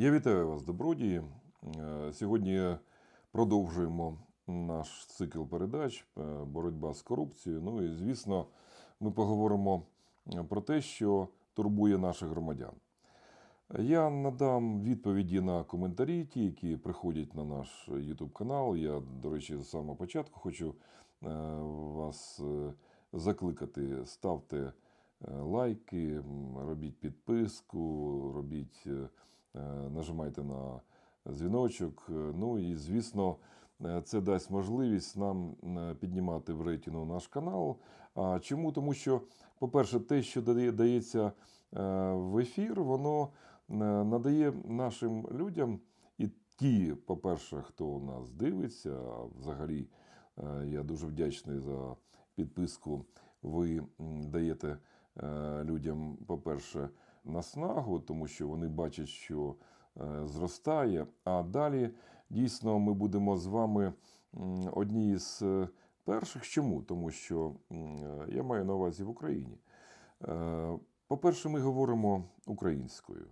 Я вітаю вас, добродії. Е, Сьогодні продовжуємо наш цикл передач е, боротьба з корупцією. Ну і звісно, ми поговоримо е, про те, що турбує наших громадян. Я надам відповіді на коментарі, ті, які приходять на наш YouTube канал. Я, до речі, з самого початку хочу вас закликати. Ставте лайки, робіть підписку, робіть, нажимайте на дзвіночок. Е, Ну і звісно, е, це дасть можливість нам е, піднімати в рейтингу наш канал. А чому? Тому що, по-перше, те, що дається е, в ефір, воно е, надає нашим людям і ті, по-перше, хто нас дивиться, а взагалі е, я дуже вдячний за підписку. Ви даєте е, людям, по-перше, наснагу, тому що вони бачать, що е, зростає. А далі дійсно ми будемо з вами одні з е, перших. Чому? Тому що е, я маю на увазі в Україні. По-перше, ми говоримо українською.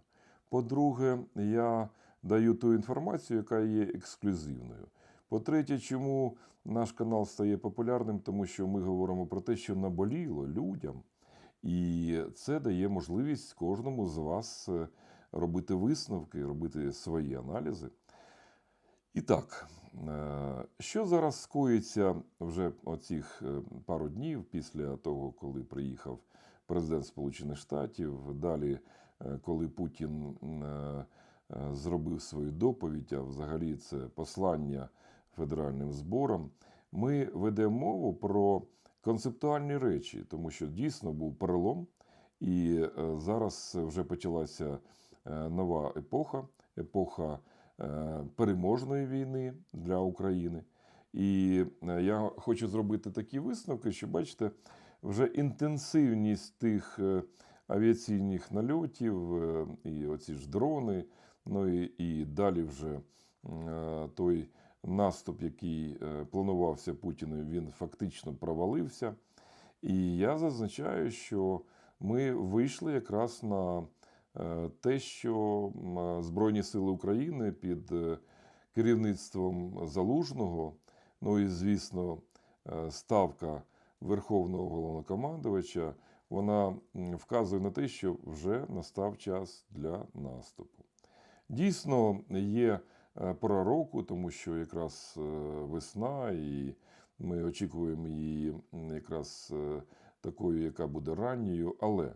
По-друге, я даю ту інформацію, яка є ексклюзивною. По-третє, чому наш канал стає популярним? Тому що ми говоримо про те, що наболіло людям, і це дає можливість кожному з вас е, робити висновки, робити свої аналізи. І так, е, що зараз скоїться вже оцих е, пару днів після того, коли приїхав президент Сполучених Штатів, далі, коли Путін зробив свою доповідь, а взагалі це послання федеральним зборам, ми ведемо мову про концептуальні речі, тому що дійсно був перелом, і е, зараз вже почалася е, нова епоха, епоха е, переможної війни для України. І я хочу зробити такі висновки, що бачите, вже інтенсивність тих авіаційних нальотів, і оці ж дрони, ну і, і далі вже той наступ, який е, планувався Путіним, він фактично провалився. І я зазначаю, що ми вийшли якраз на е, те, що е, Збройні Сили України під керівництвом Залужного, ну і звісно, ставка Верховного головнокомандувача, вона вказує на те, що вже настав час для наступу. Дійсно, є пора року, тому що якраз е, весна, і ми очікуємо її якраз е, такою, яка буде ранньою. Але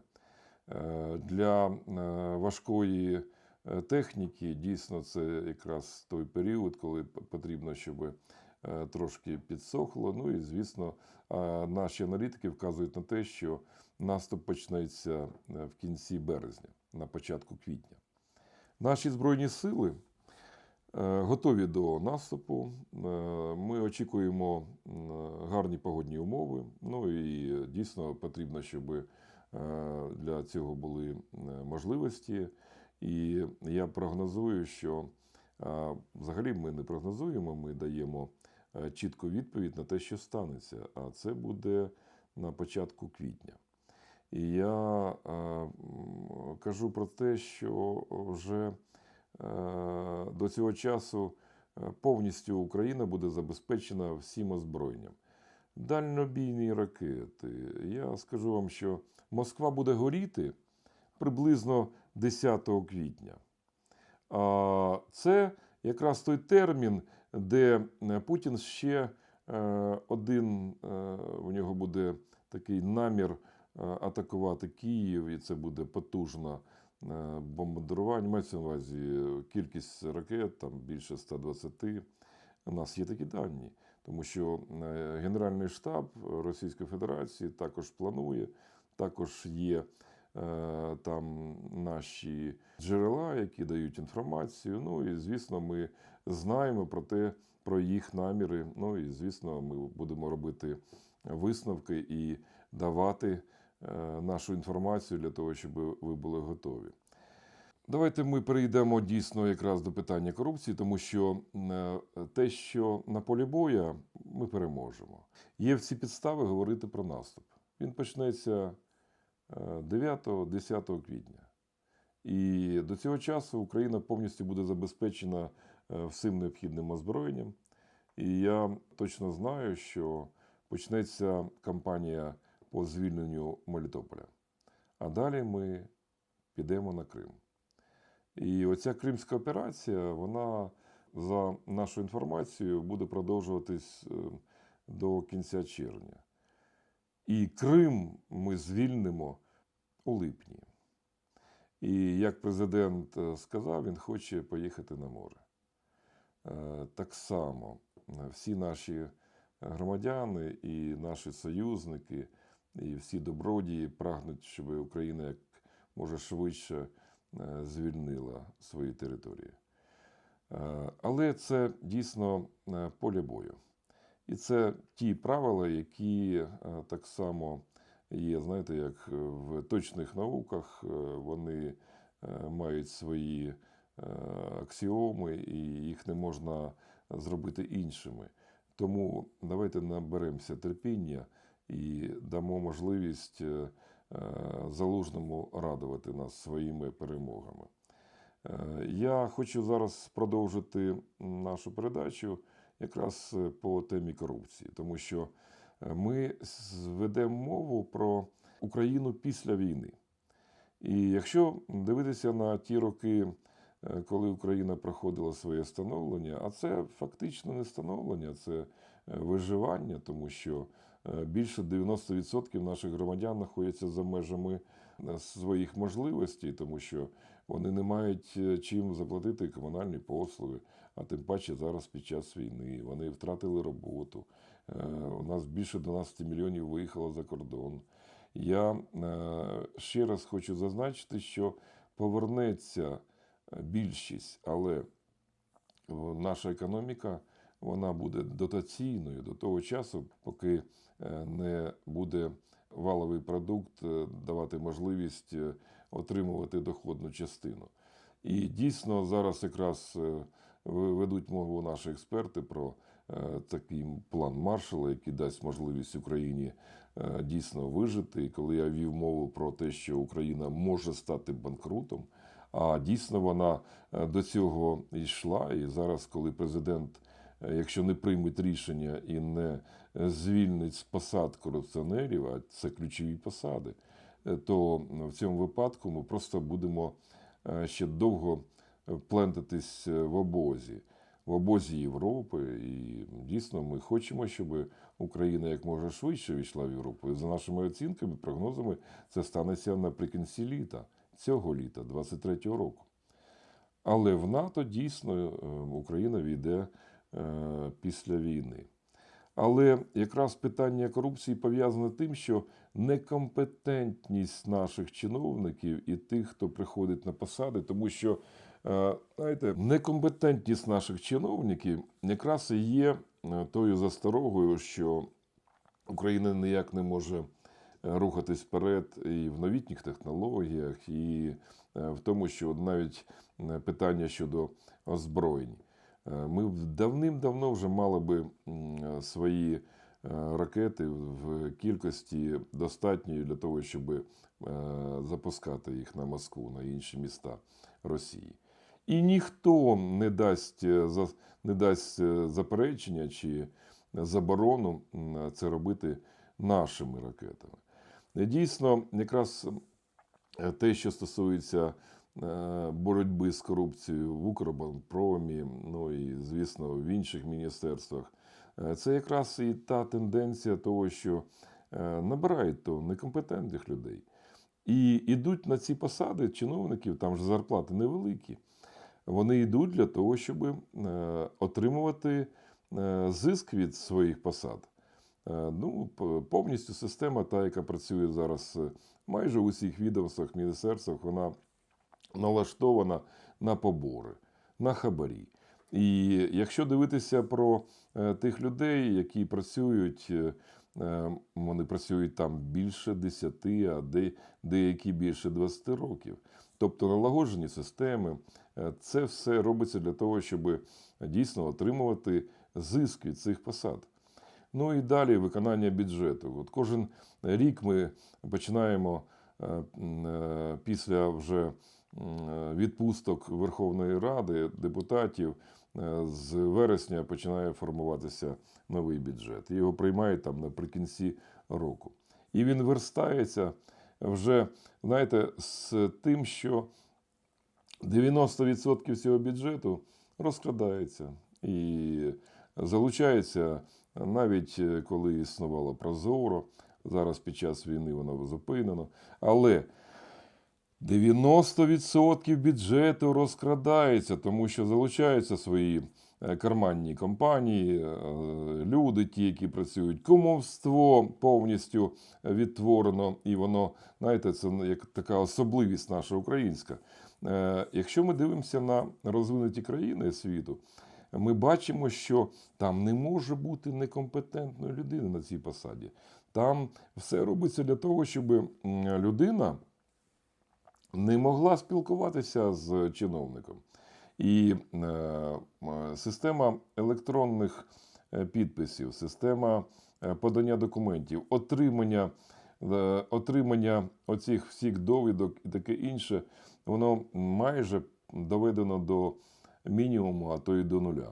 е, для е, важкої е, техніки дійсно це якраз той період, коли потрібно, щоб е, трошки підсохло. Ну і звісно, е, наші аналітики вказують на те, що наступ почнеться е, в кінці березня, на початку квітня. Наші збройні сили е, готові до наступу. Е, Ми очікуємо гарні погодні умови. Ну і дійсно потрібно, щоб е, для цього були е, можливості. І я прогнозую, що е, взагалі ми не прогнозуємо, ми даємо е, чітку відповідь на те, що станеться. А це буде на початку квітня. І я е, кажу про те, що вже е, до цього часу е, повністю Україна буде забезпечена всім озброєнням. Дальнобійні ракети. Я скажу вам, що Москва буде горіти приблизно 10 квітня. А це якраз той термін, де е, Путін ще е, один, е, у нього буде такий намір е, атакувати Київ, і це буде потужна е, бомбардування. Мається на увазі кількість ракет, там більше 120. У нас є такі дані, тому що е, Генеральний штаб Російської Федерації також планує, також є е, там наші джерела, які дають інформацію. Ну і звісно, ми знаємо про те, про їх наміри. Ну і звісно, ми будемо робити висновки і давати нашу інформацію для того, щоб ви були готові. Давайте ми перейдемо дійсно якраз до питання корупції, тому що е, те, що на полі боя, ми переможемо. Є всі підстави говорити про наступ. Він почнеться е, 9-10 квітня. І до цього часу Україна повністю буде забезпечена е, всім необхідним озброєнням. І я точно знаю, що почнеться кампанія по звільненню Мелітополя. А далі ми підемо на Крим. І оця кримська операція, вона за нашою інформацією буде продовжуватись е, до кінця червня. І Крим ми звільнимо у липні. І як президент е, сказав, він хоче поїхати на море. Е, Так само всі наші громадяни і наші союзники, і всі добродії прагнуть, щоб Україна як може швидше е, звільнила свої території. Е, Але це дійсно е, поле бою. І це ті правила, які так само є, знаєте, як в точних науках, вони мають свої аксіоми, і їх не можна зробити іншими. Тому давайте наберемося терпіння і дамо можливість е, е, залужному радувати нас своїми перемогами. Е, Я хочу зараз продовжити нашу передачу якраз по темі корупції, тому що ми ведемо мову про Україну після війни. І якщо дивитися на ті роки, коли Україна проходила своє становлення, а це фактично не становлення, це виживання, тому що більше 90% наших громадян знаходяться за межами е, своїх можливостей, тому що вони не мають е, чим заплатити комунальні послуги, а тим паче зараз під час війни. Вони втратили роботу. Е, У нас більше 12 мільйонів виїхало за кордон. Я е, ще раз хочу зазначити, що повернеться е, більшість, але наша економіка вона буде дотаційною до того часу, поки е, не буде валовий продукт е, давати можливість е, отримувати доходну частину. І дійсно зараз якраз е, ведуть мову наші експерти про е, такий план Маршала, який дасть можливість Україні е, дійсно вижити. І коли я вів мову про те, що Україна може стати банкрутом, а дійсно вона е, до цього йшла. І зараз, коли президент, е, якщо не прийме рішення і не е, звільнить з посад корупціонерів, а це ключові посади, е, то в цьому випадку ми просто будемо е, ще довго е, плентатись е, в обозі, в обозі Європи. І дійсно ми хочемо, щоб Україна як може швидше війшла в Європу. І за нашими оцінками, прогнозами, це станеться наприкінці літа, цього літа, 23-го року. Але в НАТО дійсно е, Україна війде е, після війни. Але якраз питання корупції пов'язане тим, що некомпетентність наших чиновників і тих, хто приходить на посади, тому що е, знаєте, некомпетентність наших чиновників якраз і є е, тою засторогою, що Україна ніяк не може е, рухатись вперед і в новітніх технологіях, і е, в тому, що навіть е, питання щодо озброєнь. Е, Ми давним-давно вже мали би е, свої е, ракети в кількості достатньої для того, щоб запускати їх на Москву, на інші міста Росії. І ніхто не дасть, не дасть заперечення чи заборону це робити нашими ракетами. Дійсно, якраз те, що стосується боротьби з корупцією в Укроборонпромі, ну і, звісно, в інших міністерствах, е, це якраз і та тенденція того, що е, набирають то некомпетентних людей. І йдуть на ці посади чиновників, там ж зарплати невеликі. Вони йдуть для того, щоб е, отримувати е, зиск від своїх посад. Е, Ну, повністю система, та, яка працює зараз е, майже у всіх відомствах, міністерствах, вона налаштована на побори, на хабарі. І якщо дивитися про е, тих людей, які працюють, е, е, вони працюють там більше 10, а де, деякі більше 20 років. Тобто налагоджені системи, це все робиться для того, щоб дійсно отримувати зиск від цих посад. Ну і далі виконання бюджету. От кожен рік ми починаємо після вже відпусток Верховної Ради депутатів е, з вересня починає формуватися новий бюджет. Його приймають там наприкінці року. І він верстається вже, знаєте, з тим, що 90% цього бюджету розкрадається і залучається навіть е, коли існувало Прозоро. Зараз під час війни воно зупинено. Але 90% бюджету розкрадається, тому що залучаються свої е, карманні компанії, е, люди, ті, які працюють. Кумовство повністю відтворено, і воно, знаєте, це як така особливість наша українська. Е, Якщо ми дивимося на розвинуті країни світу, ми бачимо, що там не може бути некомпетентної людини на цій посаді. Там все робиться для того, щоб людина не могла спілкуватися з чиновником. І е, система електронних е, підписів, система е, подання документів, отримання, отримання оцих всіх довідок і таке інше, воно майже доведено до мінімуму, а то й до нуля.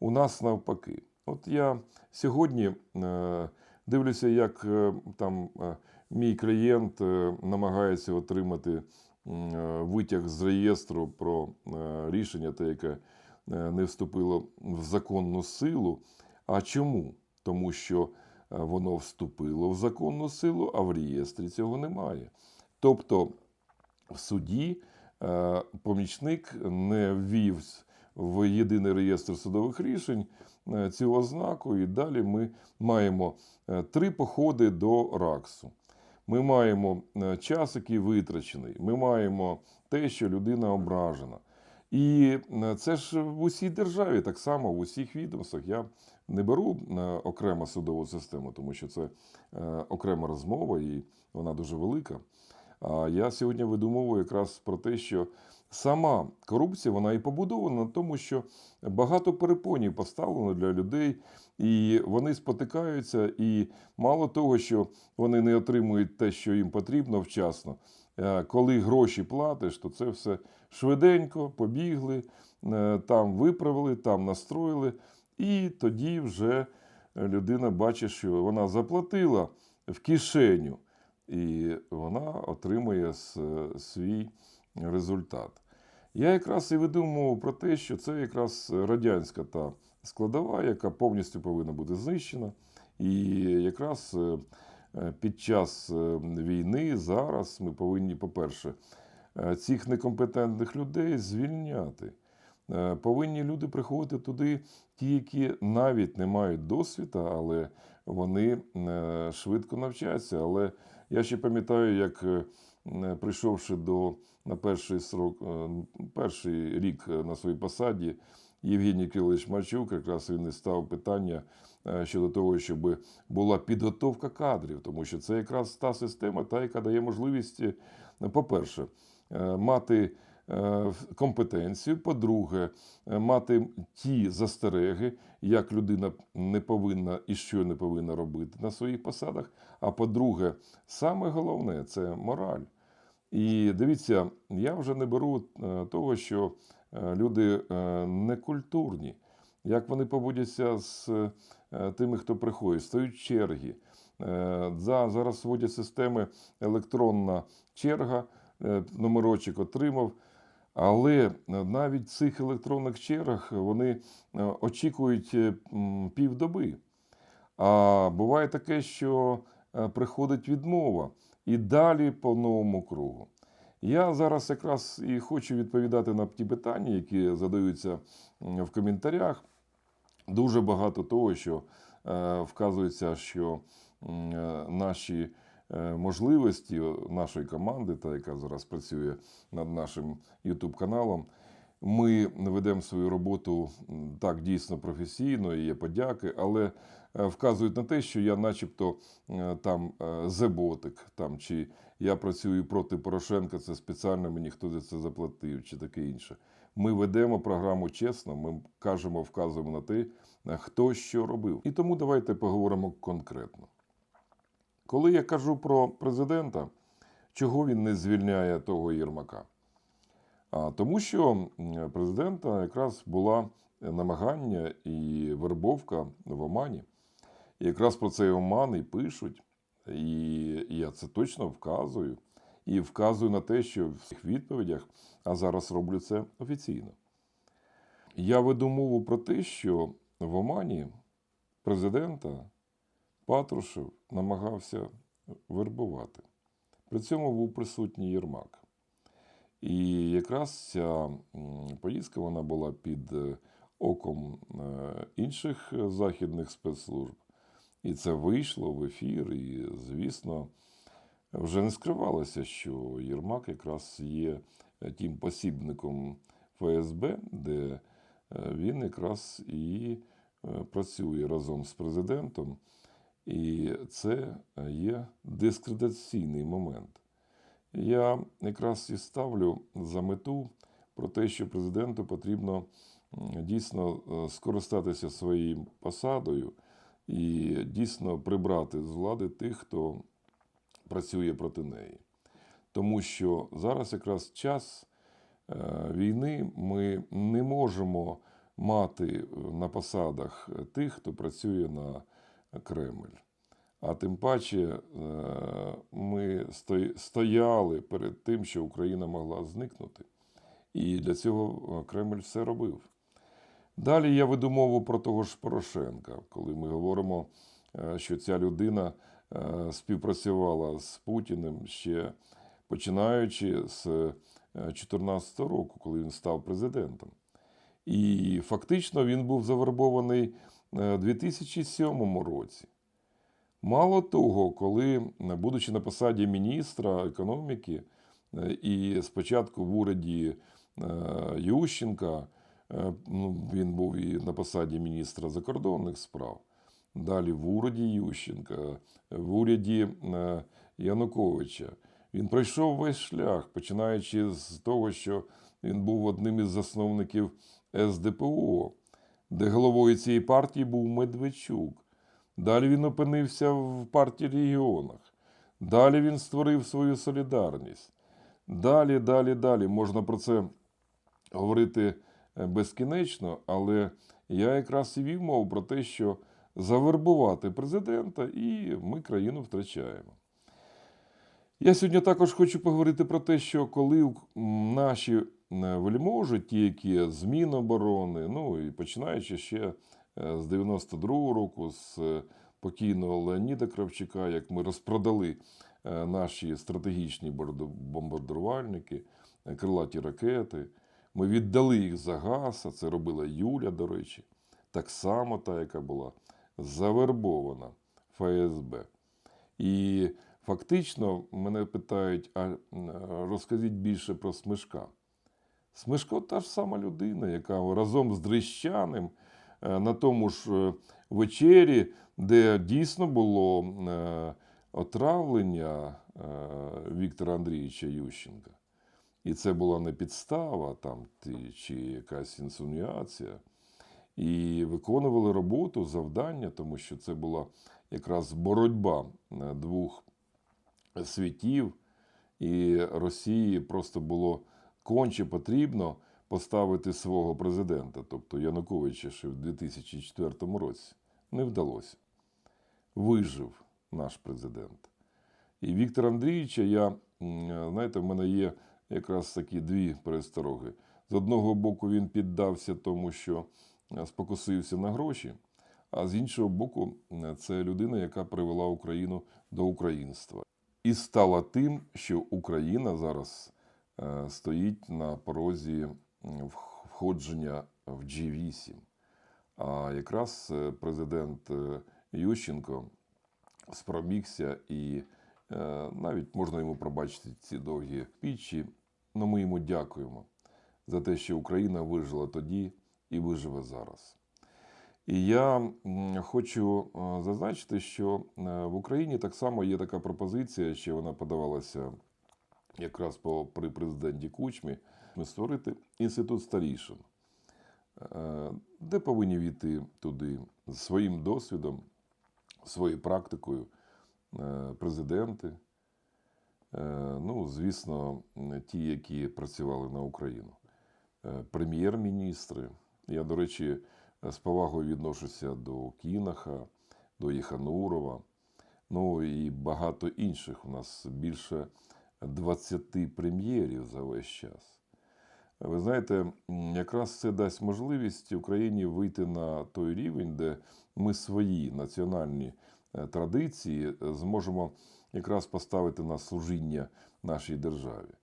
У нас навпаки. От я сьогодні дивлюся, як там мій клієнт е, намагається отримати е, витяг з реєстру про е, рішення, те, яке не вступило в законну силу. А чому? Тому що воно вступило в законну силу, а в реєстрі цього немає. Тобто в суді помічник не ввів в єдиний реєстр судових рішень цю ознаку, і далі ми маємо три походи до РАКСу. Ми маємо е, час, який витрачений. Ми маємо те, що людина ображена. І е, це ж в усій державі, так само в усіх відомствах. Я не беру е, окремо судову систему, тому що це окрема розмова і вона дуже велика. А я сьогодні видумовую мову якраз про те, що сама корупція вона і побудована на тому, що багато перепонів поставлено для людей, і вони спотикаються. І мало того, що вони не отримують те, що їм потрібно вчасно. е, Коли гроші платиш, то це все швиденько побігли, е, там виправили, там настроїли, і тоді вже людина бачить, що вона заплатила в кишеню і вона отримує свій результат. Я якраз і веду мову про те, що це якраз радянська та складова, яка повністю повинна бути знищена. І якраз е, е, під час е, війни зараз ми повинні, по-перше, цих некомпетентних людей звільняти. Повинні люди приходити туди, ті, які навіть не мають досвіду, але вони швидко навчаться. Але я ще пам'ятаю, як прийшовши до на перший срок, е, перший рік е, на своїй посаді, Євгеній Кирилович Марчук, якраз він і став питання е, щодо того, щоб була підготовка кадрів, тому що це якраз та система, та, яка дає можливість, е, по-перше, е, мати е, компетенцію, по-друге, е, мати ті застереги, як людина не повинна і що не повинна робити на своїх посадах. А по-друге, саме головне це мораль. І дивіться, я вже не беру е, того, що е, люди е, некультурні, як вони поводяться з тими, хто приходить, стають черги. За- Зараз вводять системи електронна черга, номерочок отримав. Але навіть в цих електронних чергах вони очікують півдоби. А буває таке, що приходить відмова і далі по новому кругу. Я зараз якраз і хочу відповідати на ті питання, які задаються в коментарях. Дуже багато того, що е, вказується, що е, наші е, можливості нашої команди, та яка зараз працює над нашим YouTube каналом, ми ведемо свою роботу так дійсно професійно, і є подяки, але вказують на те, що я, начебто, е, там е, зеботик, там чи я працюю проти Порошенка, це спеціально мені хто за це заплатив, чи таке інше. Ми ведемо програму чесно, ми кажемо, вказуємо на те, е, хто що робив. І тому давайте поговоримо конкретно. Коли я кажу про президента, чого він не звільняє того Єрмака? А тому, що президента якраз була намагання і вербовка в Омані. Якраз про цей Оман і пишуть, і я це точно вказую. І вказую на те, що в цих відповідях, а зараз роблю це офіційно. Я веду мову про те, що в Омані президента Патрушев намагався вербувати. При цьому був присутній Єрмак. І якраз ця поїздка вона була під е, оком е, інших е, західних спецслужб. І це вийшло в ефір. І, звісно, вже не скривалося, що Єрмак якраз є е, тим посібником ФСБ, де е, він якраз і е, працює разом з президентом. І це є дискредитаційний момент. Я якраз і ставлю за мету про те, що президенту потрібно дійсно скористатися своєю посадою і дійсно прибрати з влади тих, хто працює проти неї. Тому що зараз якраз час е, війни ми не можемо мати на посадах тих, хто працює на Кремль. А тим паче е, ми стояли перед тим, що Україна могла зникнути. І для цього е, Кремль все робив. Далі я веду мову про того ж Порошенка, коли ми говоримо, е, що ця людина е, співпрацювала з Путіним ще починаючи з 2014 року, коли він став президентом. І фактично він був завербований е, у 2007 році. Мало того, коли, е, будучи на посаді міністра економіки, е, і спочатку в уряді е, Ющенка, е, ну, він був і на посаді міністра закордонних справ, далі в уряді Ющенка, в уряді е, Януковича. Він пройшов весь шлях, починаючи з того, що він був одним із засновників СДПО, де головою цієї партії був Медведчук. Далі він опинився в партії регіонах. Далі він створив свою солідарність. Далі, далі, далі. Можна про це говорити е, безкінечно, але я якраз і вів мову про те, що завербувати президента, і ми країну втрачаємо. Я сьогодні також хочу поговорити про те, що коли наші е, вельможі, ті, які з Міноборони, ну і починаючи ще е, з 92-го року, з е, покійного Леоніда Кравчука, як ми розпродали е, наші стратегічні бомбардувальники, е, крилаті ракети, ми віддали їх за газ, а це робила Юля, до речі, так само та, яка була завербована ФСБ. І фактично мене питають, а розкажіть більше про Смишка. Смишко та ж сама людина, яка разом з Дрищаним е, на тому ж е, вечері, де дійсно було е, отравлення Віктора Андрійовича Ющенка. І це була не підстава там, чи якась інсинуація. І виконували роботу, завдання, тому що це була якраз боротьба е, двох світів, і Росії просто було конче потрібно поставити свого президента, тобто Януковича, ще в 2004 році. Не вдалося. Вижив наш президент. І Віктор Андрійовича, я, знаєте, в мене є якраз такі дві перестороги. З одного боку, він піддався тому, що е, спокусився на гроші, а з іншого боку, е, це людина, яка привела Україну до українства. І стала тим, що Україна зараз е, стоїть на порозі входження в G8. А якраз президент Ющенко спромігся і навіть можна йому пробачити ці довгі пічі. але ми йому дякуємо за те, що Україна вижила тоді і виживе зараз. І я хочу е, зазначити, що е, в Україні так само є така пропозиція, що вона подавалася якраз при президенті Кучмі, створити інститут старішин, е, де повинні війти туди з своїм досвідом, своєю практикою е, президенти, Е, Ну, звісно, ті, які працювали на Україну. Е, Прем'єр-міністри. Я, до речі, е, з повагою відношуся до Кінаха, до Єханурова, ну і багато інших. У нас більше 20 прем'єрів за весь час. Ви знаєте, якраз це дасть можливість Україні вийти на той рівень, де ми свої національні е, традиції е, зможемо якраз поставити на служіння нашій державі.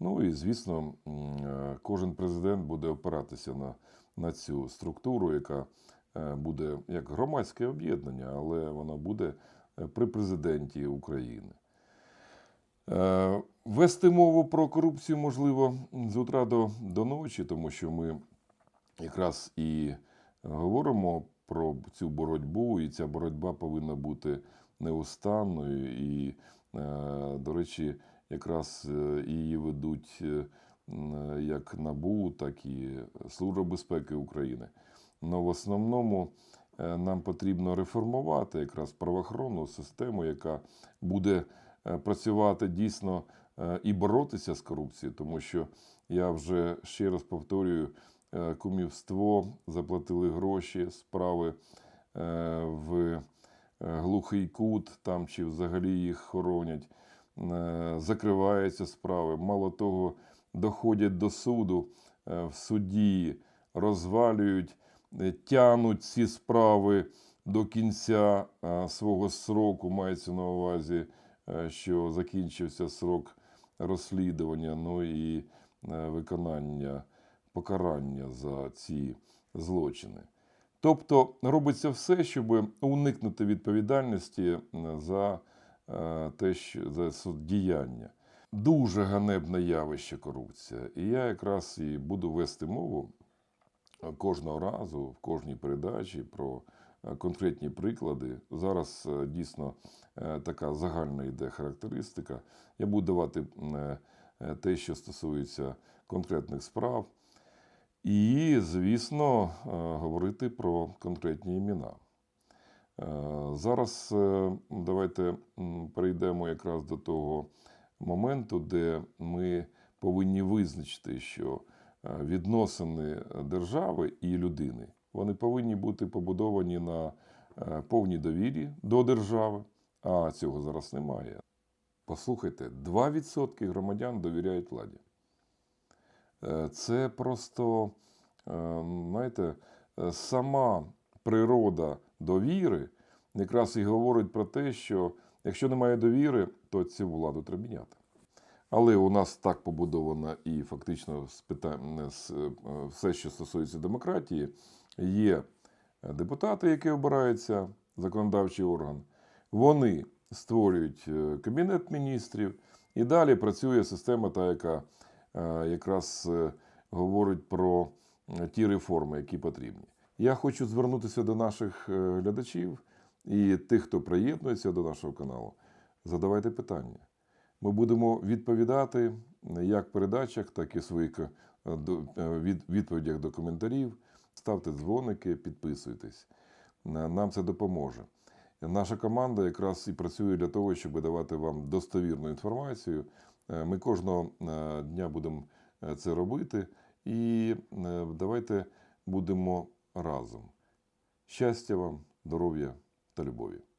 Ну і звісно, е, кожен президент буде опиратися на, на цю структуру, яка е, буде як громадське об'єднання, але вона буде е, при президенті України. Е, Вести мову про корупцію можливо з утра до, до ночі, тому що ми якраз і говоримо про цю боротьбу, і ця боротьба повинна бути неустанною. І, е, до речі, якраз е, її ведуть е, як НАБУ, так і Служба безпеки України. Но в основному нам потрібно реформувати якраз правоохоронну систему, яка буде працювати дійсно і боротися з корупцією, тому що я вже ще раз повторюю, кумівство, заплатили гроші, справи е, в е, глухий кут, там чи взагалі їх хоронять, е, закриваються справи. Мало того, доходять до суду е, в суді, розвалюють, е, тянуть ці справи до кінця е, свого сроку, мається на увазі, е, що закінчився срок розслідування, ну і е, виконання покарання за ці злочини. Тобто робиться все, щоб уникнути відповідальності е, за е, те, що за діяння. Дуже ганебне явище корупція. І я якраз і буду вести мову е, кожного разу в кожній передачі про конкретні приклади. Зараз дійсно така загальна йде характеристика. Я буду давати те, що стосується конкретних справ. І, звісно, е, говорити про конкретні імена. Е, Зараз е, давайте перейдемо якраз до того моменту, де ми повинні визначити, що відносини держави і людини вони повинні бути побудовані на повній довірі до держави, а цього зараз немає. Послухайте, 2% громадян довіряють владі. Е, Це просто, е, знаєте, е, сама природа довіри якраз і говорить про те, що якщо немає довіри, то цю владу треба міняти. Але у нас так побудовано і фактично все, що стосується демократії, є депутати, які обираються, законодавчий орган. Вони створюють кабінет міністрів, і далі працює система, та яка якраз е, говорить про е, ті реформи, які потрібні. Я хочу звернутися до наших е, глядачів і тих, хто приєднується до нашого каналу. Задавайте питання. Ми будемо відповідати як в передачах, так і в своїх е, е, відповідях до коментарів. Ставте дзвоники, підписуйтесь. Е, Нам це допоможе. Наша команда якраз і працює для того, щоб давати вам достовірну інформацію. Е, Ми кожного е, дня будемо е, це робити. І давайте будемо разом. Щастя вам, здоров'я та любові!